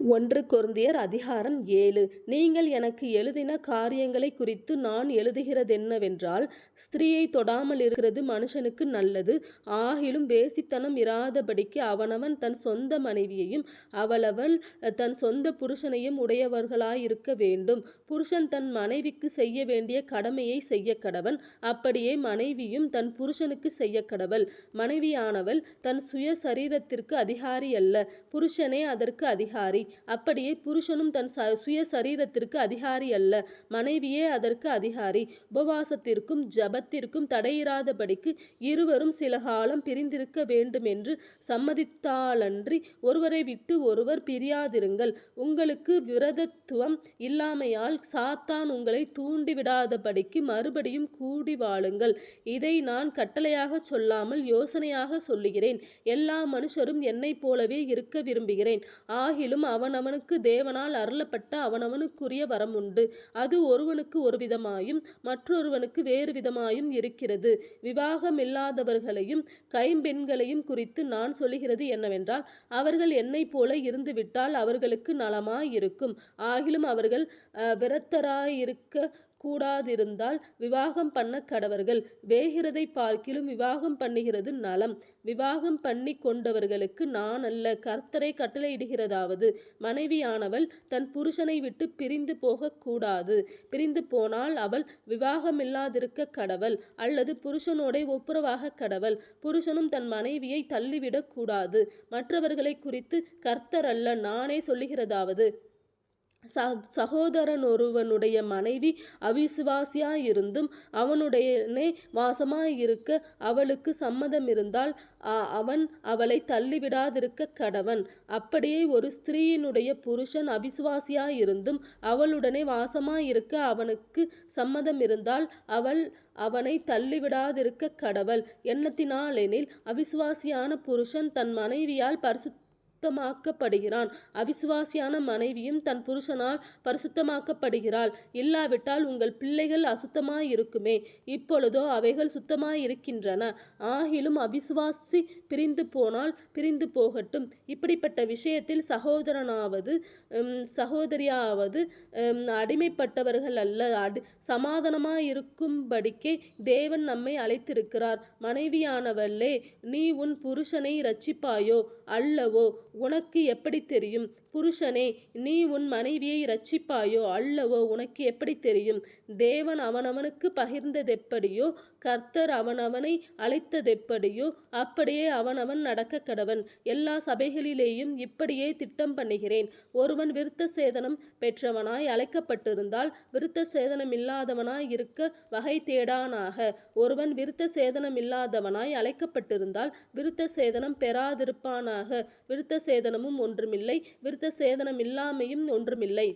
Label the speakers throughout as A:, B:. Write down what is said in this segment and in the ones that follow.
A: ஒன்று கொரிந்தியர் அதிகாரம் ஏழு நீங்கள் எனக்கு எழுதின காரியங்களை குறித்து நான் எழுதுகிறதென்னவென்றால் ஸ்திரியை தொடாமல் இருக்கிறது மனுஷனுக்கு நல்லது. ஆகிலும் வேசித்தனம் இராதபடிக்கு அவனவன் தன் சொந்த மனைவியையும் அவளவள் தன் சொந்த புருஷனையும் உடையவர்களாயிருக்க வேண்டும். புருஷன் தன் மனைவிக்கு செய்ய வேண்டிய கடமையை செய்ய கடவன் அப்படியே மனைவியும் தன் புருஷனுக்கு செய்ய கடவள் மனைவியானவள் தன் சுய சரீரத்திற்கு அதிகாரியல்ல புருஷனே அதற்கு அதிகாரி. அப்படியே புருஷனும் தன் சுய சரீரத்திற்கு அதிகாரியல்ல மனைவியே அதற்கு அதிகாரி. உபவாசத்திற்கும் ஜபத்திற்கும் தடையிராதபடிக்கு இருவரும் சில காலம் பிரிந்திருக்க வேண்டுமென்று சம்மதித்தாலன்றி ஒருவரை விட்டு ஒருவர் பிரியாதிருங்கள். உங்களுக்கு விரதத்துவம் இல்லாமையால் சாத்தான் உங்களை தூண்டிவிடாதபடிக்கு மறுபடியும் கூடி வாழுங்கள். இதை நான் கட்டளையாகச் சொல்லாமல் யோசனையாக சொல்லுகிறேன். எல்லா மனுஷரும் என்னைப் போலவே இருக்க விரும்புகிறேன். ஆகிலும் அவனவனுக்கு தேவனால் அருளப்பட்ட அவனவனுக்குரிய வரம் உண்டு அது ஒருவனுக்கு ஒரு விதமாயும் மற்றொருவனுக்கு வேறு விதமாயும் இருக்கிறது. விவாகமில்லாதவர்களையும் கைம்பெண்களையும் குறித்து நான் சொல்லுகிறது என்னவென்றால் அவர்கள் என்னைப்போல இருந்துவிட்டால் அவர்களுக்கு நலமாய் இருக்கும் ஆகிலும் அவர்கள் விரத்தராயிருக்க கூடாதிருந்தால் விவாகம் பண்ண கடவர்கள். வேகிறதை பார்க்கிலும் விவாகம் பண்ணுகிறது நலம். விவாகம் பண்ணி கொண்டவர்களுக்கு நானல்ல கர்த்தரே கட்டளையிடுகிறதாவது. மனைவியானவள் தன் புருஷனை விட்டு பிரிந்து போகக்கூடாது பிரிந்து போனால் அவள் விவாகமில்லாதிருக்க கடவள் அல்லது புருஷனோடே ஒப்புரவாக கடவள். புருஷனும் தன் மனைவியைத் தள்ளிவிடக்கூடாது மற்றவர்களை குறித்து கர்த்தர் அல்ல நானே சொல்லுகிறதாவது. சகோதரனொருவனுடைய மனைவி அவிசுவாசியாயிருந்தும் அவனுடனே வாசமாயிருக்க சம்மதம் சம்மதமிருந்தால் அவன் அவளை தள்ளிவிடாதிருக்க கடவன். அப்படியே ஒரு ஸ்திரீயினுடைய புருஷன் அவிசுவாசியாயிருந்தும் அவளுடனே வாசமாயிருக்க சம்மதம் சம்மதமிருந்தால் அவள் அவனை தள்ளிவிடாதிருக்க கடவள். எண்ணத்தினாலெனில் அவிசுவாசியான புருஷன் தன் மனைவியால் பரிசுத்தமாக்கப்படுகிறான் அவிசுவாசியான மனைவியும் தன் புருஷனால் பரிசுத்தமாக்கப்படுகிறாள். இல்லாவிட்டால் உங்கள் பிள்ளைகள் அசுத்தமாயிருக்குமே. இப்பொழுதோ அவைகள் சுத்தமாயிருக்கின்றன. ஆகிலும் அவிசுவாசி பிரிந்து போனால் பிரிந்து போகட்டும். இப்படிப்பட்ட விஷயத்தில் சகோதரனாவது சகோதரியாவது அடிமைப்பட்டவர்கள் அல்ல அடி சமாதானமாயிருக்கும்படிக்கே தேவன் நம்மை அழைத்திருக்கிறார். மனைவியானவளே நீ உன் புருஷனை ரட்சிப்பாயோ அல்லவோ. உனக்கு எப்படி தெரியும்? புருஷனே நீ உன் மனைவியை இரட்சிப்பாயோ? அல்லவோ. உனக்கு எப்படி தெரியும்? தேவன் அவனவனுக்கு பகிர்ந்ததெப்படியோ கர்த்தர் அவனவனை அழைத்ததெப்படியோ அப்படியே அவனவன் நடக்க கடவன் எல்லா சபைகளிலேயும் இப்படியே திட்டம் பண்ணுகிறேன். ஒருவன் விருத்த சேதனம் பெற்றவனாய் அழைக்கப்பட்டிருந்தால் விருத்த சேதனம் இல்லாதவனாய் இருக்க வகை தேடானாக ஒருவன் விருத்த சேதனம் இல்லாதவனாய் அழைக்கப்பட்டிருந்தால் விருத்த சேதனம் பெறாதிருப்பானாக. விருத்த சேதனமும் ஒன்றுமில்லை சேதனம் இல்லாமையும் ஒன்றுமில்லை.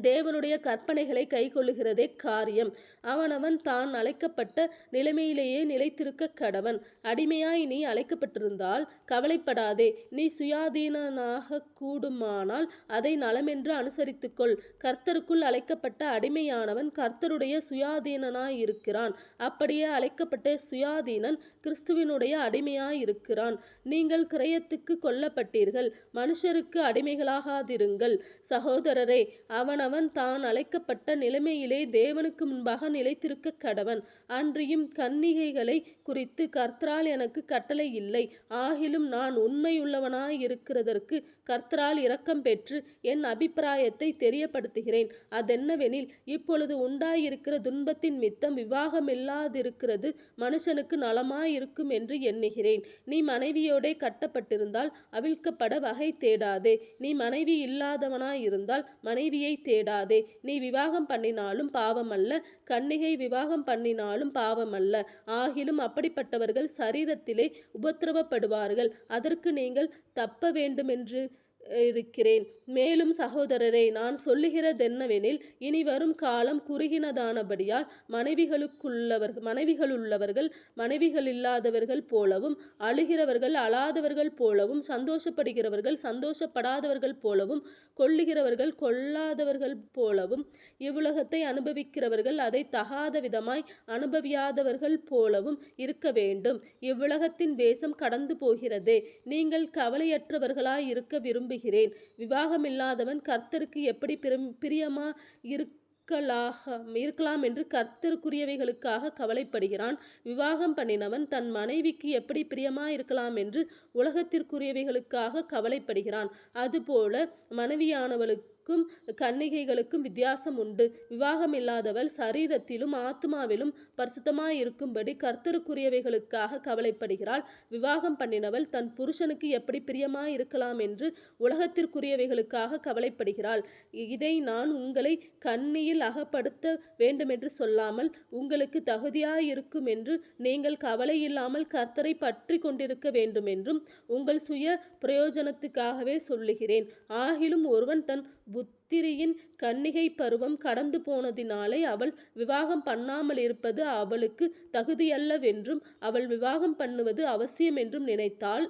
A: தேவனுடைய கற்பனைகளை கைக்கொள்ளுகிறதே காரியம். அவனவன் தான் அழைக்கப்பட்ட நிலைமையிலேயே நிலைத்திருக்கக் கடவன். அடிமையாய் நீ அழைக்கப்பட்டிருந்தால் கவலைப்படாதே. நீ சுயாதீனனாகக் கூடுமானால் அதை நலமென்று அனுசரித்துக்கொள். கர்த்தருக்குள் அழைக்கப்பட்ட அடிமையானவன் கர்த்தருடைய சுயாதீனனாயிருக்கிறான். அப்படியே அழைக்கப்பட்ட சுயாதீனன் கிறிஸ்துவினுடைய அடிமையாயிருக்கிறான். நீங்கள் கிரயத்துக்குக் கொல்லப்பட்டீர்கள் மனுஷருக்கு அடிமைகளாகாதிருங்கள். சகோதரரே அவன் அவனவன் தான் அழைக்கப்பட்ட நிலைமையிலே தேவனுக்கு முன்பாக நிலைத்திருக்கக் கடவன். அன்றியும் கன்னிகைகளைக் குறித்து கர்த்தரால் எனக்கு கட்டளை இல்லை. ஆகிலும் நான் உண்மையுள்ளவனாயிருக்கிறதற்குக் கர்த்தரால் இரக்கம் பெற்று என் அபிப்பிராயத்தை தெரியப்படுத்துகிறேன். அதென்னவெனில் இப்பொழுது உண்டாயிருக்கிற துன்பத்தின் மித்தம் விவாகமில்லாதிருக்கிறது மனுஷனுக்கு நலமாயிருக்கும் என்று எண்ணுகிறேன். நீ மனைவியோடே கட்டப்பட்டிருந்தால் அவிழ்க்கப்பட வகை தேடாதே. நீ மனைவி இல்லாதவனாயிருந்தால் மனைவியைத் தேடாதே. நீ விவாகம் பண்ணினாலும் பாவமல்ல கன்னிகை விவாகம் பண்ணினாலும் பாவமல்ல. ஆகிலும் அப்படிப்பட்டவர்கள் சரீரத்திலே உபத்திரவப்படுவார்கள். அதற்கு நீங்கள் தப்ப வேண்டுமென்று இருக்கிறேன். மேலும் சகோதரரே நான் சொல்லுகிறதென்னவெனில் இனி வரும் காலம் குறுகினதானபடியால் மனைவிகளுள்ளவர்கள் மனைவிகளில்லாதவர்கள் போலவும் அழுகிறவர்கள் அழாதவர்கள் போலவும் சந்தோஷப்படுகிறவர்கள் சந்தோஷப்படாதவர்கள் போலவும் கொள்ளுகிறவர்கள் கொள்ளாதவர்கள் போலவும் இவ்வுலகத்தை அனுபவிக்கிறவர்கள் அதை தகாத விதமாய் அனுபவியாதவர்கள் போலவும் இருக்க வேண்டும். இவ்வுலகத்தின் வேஷம் கடந்து போகிறதே. நீங்கள் கவலையற்றவர்களாய் இருக்க விரும்ப விரும்புகிறேன். விவாகமில்லாதவன் கர்த்தருக்கு எப்படி பிரம் பிரியமா இருக்கலாக இருக்கலாம் என்று கர்த்தருக்குரியவைகளுக்காக கவலைப்படுகிறான். விவாகம் பண்ணினவன் தன் மனைவிக்கு எப்படி பிரியமா இருக்கலாம் என்று உலகத்திற்குரியவைகளுக்காக கவலைப்படுகிறான். அதுபோல மனைவியானவளுக்கு கன்னிகைகளுக்கும் வித்தியாசம் உண்டு. விவாகமில்லாதவள் சரீரத்திலும் ஆத்மாவிலும் பரிசுத்தமாயிருக்கும்படி கர்த்தருக்குரியவைகளுக்காக கவலைப்படுகிறாள். விவாகம் பண்ணினவள் தன் புருஷனுக்கு எப்படி பிரியமாய் இருக்கலாம் என்று உலகத்திற்குரியவைகளுக்காக கவலைப்படுகிறாள். இதை நான் உங்களை கண்ணியில் அகப்படுத்த வேண்டுமென்று சொல்லாமல் உங்களுக்கு தகுதியாயிருக்கும் என்று நீங்கள் கவலை இல்லாமல் கர்த்தரை பற்றி கொண்டிருக்க வேண்டுமென்றும் உங்கள் சுய பிரயோஜனத்துக்காகவே சொல்லுகிறேன். ஆகிலும் ஒருவன் தன் புத்திரியின் கன்னிகை பருவம் கடந்து போனதினாலே அவள் விவாகம் பண்ணாமலிருப்பது அவளுக்கு தகுதியல்லவென்றும் அவள் விவாகம் பண்ணுவது அவசியம் என்றும் நினைத்தால்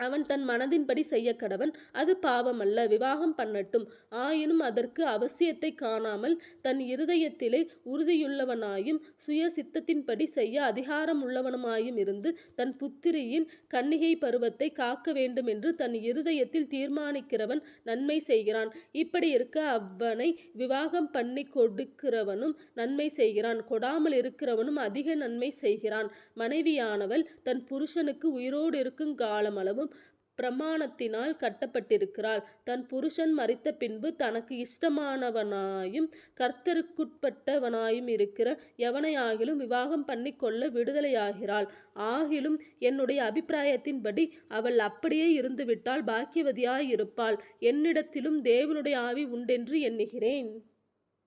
A: அவன் தன் மனதின்படி செய்ய கடவன் அது பாவமல்ல விவாகம் பண்ணட்டும். ஆயினும் அதற்கு அவசியத்தை காணாமல் தன் இருதயத்திலே உறுதியுள்ளவனாயும் சுய சித்தத்தின்படி செய்ய அதிகாரம் உள்ளவனுமாயும் இருந்து தன் புத்திரியின் கன்னிகை பருவத்தை காக்க வேண்டும் என்று தன் இருதயத்தில் தீர்மானிக்கிறவன் நன்மை செய்கிறான். இப்படி இருக்க அவனை விவாகம் பண்ணி கொடுக்கிறவனும் நன்மை செய்கிறான். கொடாமல் இருக்கிறவனும் அதிக நன்மை செய்கிறான். மனைவியானவள் தன் புருஷனுக்கு உயிரோடு இருக்கும் காலமளவும் பிரமாணத்தினால் கட்டப்பட்டிருக்கிறாள். தன் புருஷன் மறித்த பின்பு தனக்கு இஷ்டமானவனாயும் கர்த்தருக்குட்பட்டவனாயும் இருக்கிற எவனையாகிலும் விவாகம் பண்ணி கொள்ள விடுதலையாகிறாள். ஆகிலும் என்னுடைய அபிப்பிராயத்தின்படி அவள் அப்படியே இருந்துவிட்டால் பாக்கியவதியாயிருப்பாள். என்னிடத்திலும் தேவனுடைய ஆவி உண்டென்று எண்ணுகிறேன்.